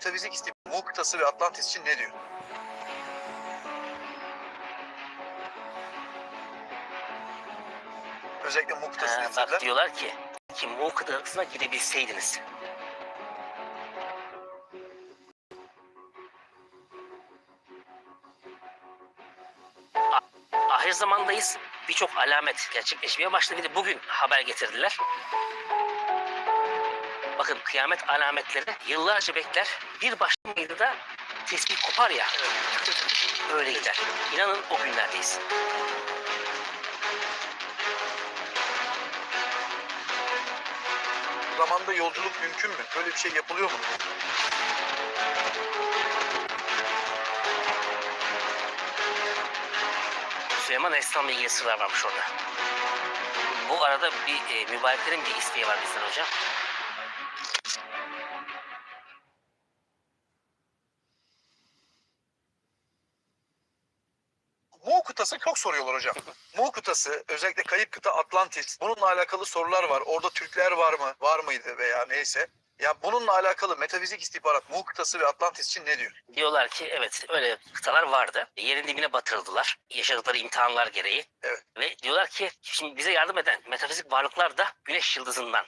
metafizik istihbarat Mu kıtası ve Atlantis için ne diyor? Özellikle Mu kıtasını Ha, bak diyorlar ki ki Mu kıtasına gidebilseydiniz. Ahir zamandayız. Birçok alamet gerçekleşmeye başladı. Bir de bugün haber getirdiler. Bakın kıyamet alametleri yıllarca bekler. Bir başlamaydı da tespih kopar ya. Öyle gider. İnanın o günlerdeyiz. Zamanda yolculuk mümkün mü? Böyle bir şey yapılıyor mu? Süleyman Aleyhisselam'la ilgili sırlar varmış orada. Bu arada bir e, mübareklerin bir isteği var bizden hocam. Kıtası çok soruyorlar hocam. Mu kıtası özellikle kayıp kıta Atlantis. Bununla alakalı sorular var. Orada Türkler var mı? Var mıydı veya neyse. Ya bununla alakalı metafizik istihbarat Mu kıtası ve Atlantis için ne diyor? Diyorlar ki evet öyle kıtalar vardı. Yerin dibine batırıldılar. Yaşadıkları imtihanlar gereği. Evet. Ve diyorlar ki şimdi bize yardım eden metafizik varlıklar da güneş yıldızından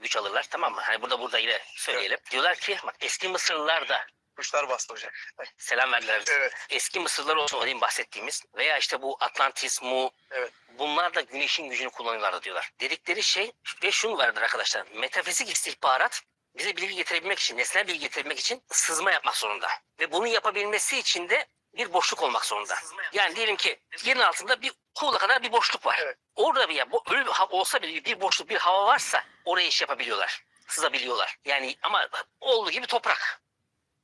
güç alırlar tamam mı? Hani burada burada yine söyleyelim. Diyorlar ki bak eski Mısırlılar da Kuşlar bastı hocam. selam verdiler. Evet. Eski Mısırlılar olsun o bahsettiğimiz veya işte bu Atlantis, Mu Evet. bunlar da güneşin gücünü kullanıyorlardı diyorlar. Dedikleri şey ve şunu vardır arkadaşlar. Metafizik istihbarat bize bilgi getirebilmek için, nesnel bilgi getirebilmek için sızma yapmak zorunda. Ve bunu yapabilmesi için de bir boşluk olmak zorunda. Yani diyelim ki yerin altında bir kuğula kadar bir boşluk var. Evet. Orada bir ya bu ölü bir olsa bile bir boşluk, bir hava varsa oraya iş yapabiliyorlar. Sızabiliyorlar. Yani ama olduğu gibi toprak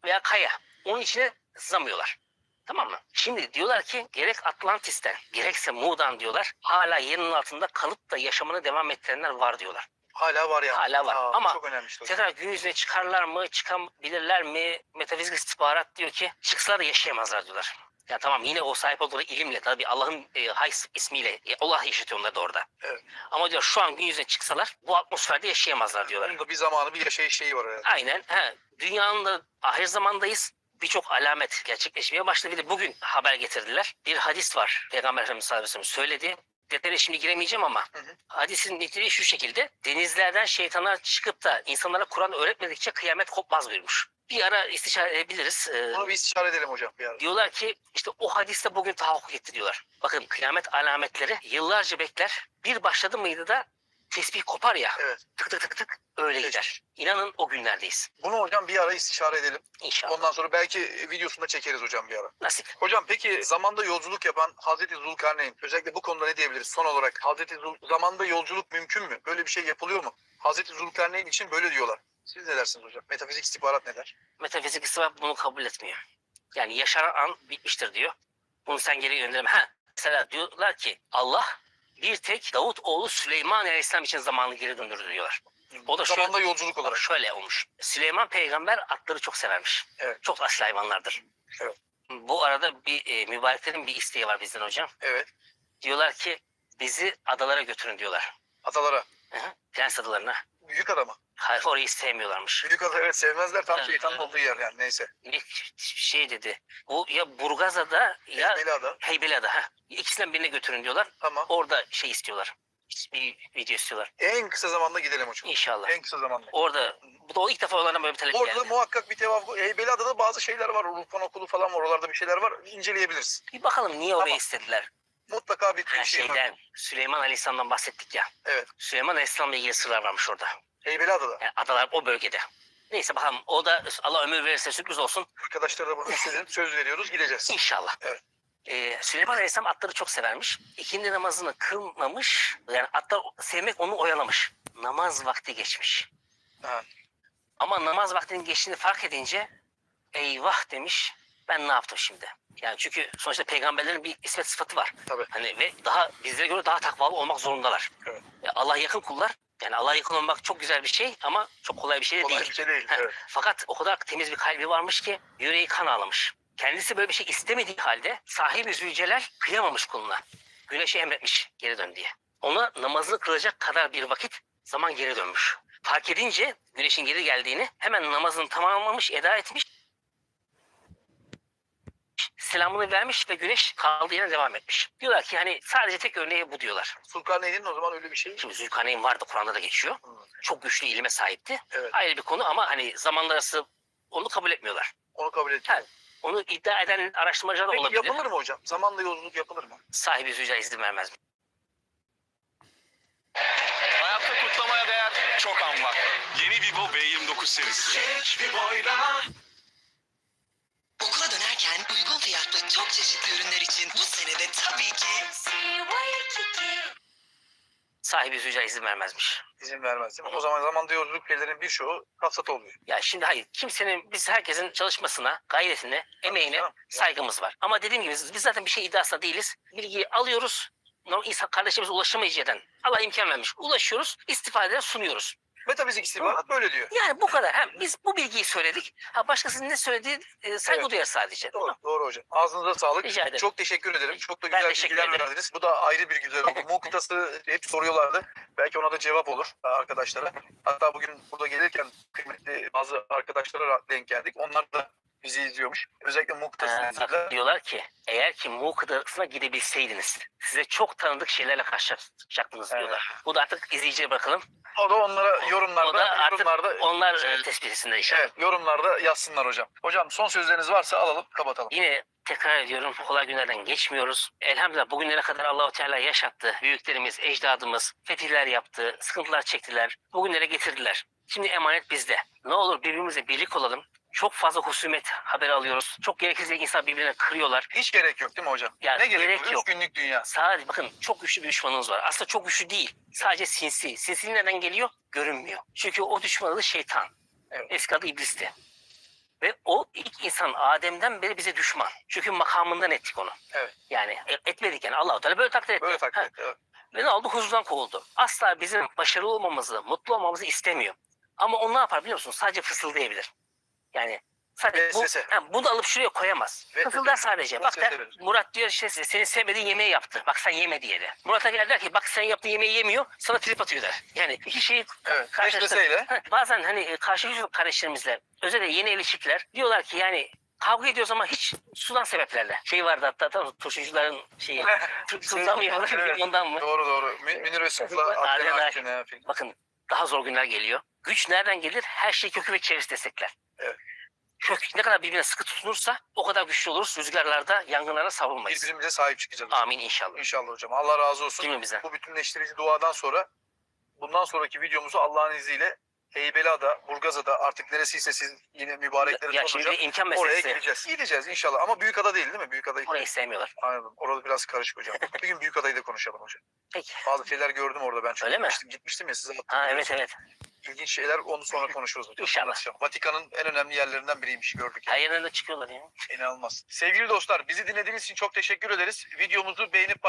veya kaya. Onun içine sızamıyorlar. Tamam mı? Şimdi diyorlar ki gerek Atlantis'ten gerekse Mu'dan diyorlar hala yerin altında kalıp da yaşamını devam ettirenler var diyorlar. Hala var yani. Hala var. Ama çok önemli işte hocam. Tekrar gün yüzüne çıkarlar mı, çıkabilirler mi? Metafizik istihbarat diyor ki çıksalar da yaşayamazlar diyorlar. Ya tamam yine o sahip olduğu ilimle tabii Allah'ın e, hay ismiyle e, Allah yaşatıyor onları da orada. Evet. Ama diyor şu an gün yüzüne çıksalar bu atmosferde yaşayamazlar diyorlar. Bunun da bir zamanı bir yaşayış şeyi var herhalde. Aynen. He, dünyanın da ahir zamandayız. Birçok alamet gerçekleşmeye başladı. Bir de bugün haber getirdiler. Bir hadis var. Peygamber Efendimiz sallallahu aleyhi ve sellem söyledi. Detayına şimdi giremeyeceğim ama Hı hı. hadisin niteliği şu şekilde. Denizlerden şeytanlar çıkıp da insanlara Kur'an öğretmedikçe kıyamet kopmaz buyurmuş. Bir ara istişare edebiliriz. Ee, Bunu bir istişare edelim hocam bir ara. diyorlar ki işte o hadiste bugün tahakkuk etti diyorlar. Bakın kıyamet alametleri yıllarca bekler. Bir başladı mıydı da tesbih kopar ya. Evet. Tık tık tık tık öyle gider. İnanın o günlerdeyiz. Bunu hocam bir ara istişare edelim. İnşallah. Ondan sonra belki videosunda çekeriz hocam bir ara. Nasip. Hocam peki zamanda yolculuk yapan Hazreti Zulkarneyn özellikle bu konuda ne diyebiliriz son olarak? Hazreti Zul zamanda yolculuk mümkün mü? Böyle bir şey yapılıyor mu? Hazreti Zulkarneyn için böyle diyorlar. Siz ne dersiniz hocam? Metafizik istihbarat ne der? Metafizik istihbarat bunu kabul etmiyor. Yani yaşanan an bitmiştir diyor. Bunu sen geri gönderme. Ha, mesela diyorlar ki Allah bir tek Davut oğlu Süleyman Aleyhisselam için zamanı geri döndürdü diyorlar. O da şöyle- zamanda yolculuk Bak olarak. şöyle olmuş. Süleyman peygamber atları çok severmiş. Evet. Çok asil hayvanlardır. Evet. Bu arada bir e, mübareklerin bir isteği var bizden hocam. Evet. Diyorlar ki bizi adalara götürün diyorlar. Adalara. Hı hı. Prens adalarına. Büyük adama. Hayır orayı sevmiyorlarmış. Büyük ada evet sevmezler tam şeytanın olduğu yer yani neyse. Bir şey dedi. Bu ya Burgazada ya Beli ada. Heybeliada. Ha. İkisinden birine götürün diyorlar. Tamam. Orada şey istiyorlar. Bir video istiyorlar. En kısa zamanda gidelim hocam. İnşallah. En kısa zamanda. Orada bu da o ilk defa olanlara böyle bir talep Orada geldi. muhakkak bir tevafuk. Heybeliada'da bazı şeyler var. Ruhban okulu falan var. Oralarda bir şeyler var. İnceleyebiliriz. Bir bakalım niye orayı Tamam. istediler. Mutlaka bir şey var. şeyden Süleyman Aleyhisselam'dan bahsettik ya. Evet. Süleyman Aleyhisselam'la ilgili sırlar varmış orada. Heybeliada'da. Yani adalar o bölgede. Neyse bakalım o da Allah ömür verirse sürpriz olsun. Arkadaşlara da burada istediğin söz veriyoruz. Gideceğiz. İnşallah. Evet. Ee, Süleyman Aleyhisselam atları çok severmiş. İkindi namazını kılmamış. Yani atlar sevmek onu oyalamış. Namaz vakti geçmiş. Ha. Ama namaz vaktinin geçtiğini fark edince eyvah demiş. Ben ne yaptım şimdi? Yani çünkü sonuçta peygamberlerin bir ismet sıfatı var. Tabii. Hani ve daha bizlere göre daha takvalı olmak zorundalar. Evet. E, Allah yakın kullar. Yani Allah'a yakın olmak çok güzel bir şey ama çok kolay bir şey de Kolay değil. bir şey değil. Evet. Fakat o kadar temiz bir kalbi varmış ki yüreği kan ağlamış. Kendisi böyle bir şey istemediği halde sahibi Zülcelal kıyamamış kuluna. Güneşe emretmiş geri dön diye. Ona namazını kılacak kadar bir vakit zaman geri dönmüş. Fark edince güneşin geri geldiğini hemen namazını tamamlamış, eda etmiş. Selamını vermiş ve güneş kaldığı yerine devam etmiş. Diyorlar ki hani sadece tek örneği bu diyorlar. Sulkarneyn'in o zaman öyle bir şey. Şimdi Zülkarneyn vardı Kur'an'da da geçiyor. Hmm. Çok güçlü ilime sahipti. Evet. Ayrı bir konu ama hani zamanlar arası onu kabul etmiyorlar. Onu kabul ediyorum. Ha, Onu iddia eden araştırmacılar da Peki olabilir. yapılır mı hocam? Zamanla yolculuk yapılır mı? Sahibi Zülcar izin vermez mi? Hayatta kutlamaya değer çok an var. Yeni Vivo V29 serisi. Okula dönerken uygun fiyatlı çok çeşitli ürünler için bu senede tabii ki Sahibi Zülcar izin vermezmiş. İzin vermez değil mi? O zaman zamanda yolculuk şeylerin birçoğu hafsat oluyor. Ya şimdi hayır kimsenin biz herkesin çalışmasına, gayretine, emeğine Tamam. saygımız var. Ama dediğim gibi biz zaten bir şey iddiasında değiliz. Bilgiyi alıyoruz. Normal insan kardeşimiz ulaşamayıcı yerden. Allah imkan vermiş. Ulaşıyoruz, istifadeye sunuyoruz. Metafizik istihbarat böyle diyor. Yani bu kadar. Hem biz bu bilgiyi söyledik. Ha başkasının ne söylediği e, saygı Evet. duyar sadece. Doğru, doğru hocam. Ağzınıza sağlık. Rica ederim. Çok teşekkür ederim. Çok da Ben güzel teşekkür bilgiler ederim. verdiniz. Bu da ayrı bir güzel oldu. Mu kıtası hep soruyorlardı. Belki ona da cevap olur arkadaşlara. Hatta bugün burada gelirken kıymetli bazı arkadaşlara denk geldik. Onlar da bizi izliyormuş. Özellikle Mu Ha, kıtasını bak, izlediler. diyorlar ki eğer ki Mu kıtasına gidebilseydiniz size çok tanıdık şeylerle karşılaşacaktınız Evet. diyorlar. Bu da artık izleyiciye bırakalım. O da onlara yorumlarda, O da artık yorumlarda, onlar e, Evet. tespit etsinler inşallah. evet, yorumlarda yazsınlar hocam. Hocam son sözleriniz varsa alalım, kapatalım. Yine tekrar ediyorum kolay günlerden geçmiyoruz. Elhamdülillah bugünlere kadar Allahu Teala yaşattı. Büyüklerimiz, ecdadımız fetihler yaptı, sıkıntılar çektiler. Bugünlere getirdiler. Şimdi emanet bizde. Ne olur birbirimize birlik olalım. Çok fazla husumet haberi alıyoruz. Çok gereksiz insan birbirine kırıyorlar. Hiç gerek yok değil mi hocam? Ya, ne gerek, gerek yok? Günlük dünya. Sadece bakın çok güçlü bir düşmanınız var. Aslında çok güçlü değil. Sadece sinsi. Sinsi neden geliyor? Görünmüyor. Çünkü o düşmanın adı şeytan. Evet. Eski adı iblisti. Ve o ilk insan Adem'den beri bize düşman. Çünkü makamından ettik onu. Evet. Yani e- etmedik yani Allah-u Teala böyle takdir etti. Böyle takdir etti, evet. Ve ne oldu? Huzurdan kovuldu. Asla bizim başarılı olmamızı, mutlu olmamızı istemiyor. Ama o ne yapar biliyor musun? Sadece fısıldayabilir. Yani sadece bu, ha, bunu alıp şuraya koyamaz. Fısıldar sadece. Bak der. Murat diyor işte senin sevmediğin yemeği yaptı. Bak sen yeme diye de. Murat'a gelir der ki bak sen yaptığın yemeği yemiyor. Sana trip atıyor der. Yani iki şeyi Evet. karşılaştır- Vesveseyle. Ha, Bazen hani karşı kardeşlerimizle özellikle yeni çiftler diyorlar ki yani kavga ediyoruz ama hiç sudan sebeplerle. Şey vardı hatta tam turşucuların şeyi. Sudan mı Evet. ondan mı? Doğru doğru. Mü- Münir ya, film. Bakın daha zor günler geliyor. Güç nereden gelir? Her şey kökü ve çevresi destekler. Evet. Kök ne kadar birbirine sıkı tutunursa o kadar güçlü oluruz. Rüzgarlarda, yangınlara savrulmayız. Birbirimize sahip çıkacağız. Amin inşallah. İnşallah hocam. Allah razı olsun. Cümlemizden. Bu bütünleştirici duadan sonra bundan sonraki videomuzu Allah'ın izniyle Heybeliada, Burgazada artık neresiyse siz yine mübarekleri Ya şimdi imkan Oraya meselesi. gideceğiz. Gideceğiz inşallah ama Büyükada değil değil mi? Büyükada Orayı sevmiyorlar. Anladım. Orada biraz karışık hocam. Bir gün Büyükada'yı da konuşalım hocam. Peki. Bazı şeyler gördüm orada ben. Çok Öyle mi? gitmiştim, Gitmiştim ya size Ha evet evet. İlginç şeyler onu sonra konuşuruz hocam. İnşallah. Anlatacağım. Vatikan'ın en önemli yerlerinden biriymiş gördük. Her yerden de çıkıyorlar ya. İnanılmaz. Sevgili dostlar bizi dinlediğiniz için çok teşekkür ederiz. Videomuzu beğenip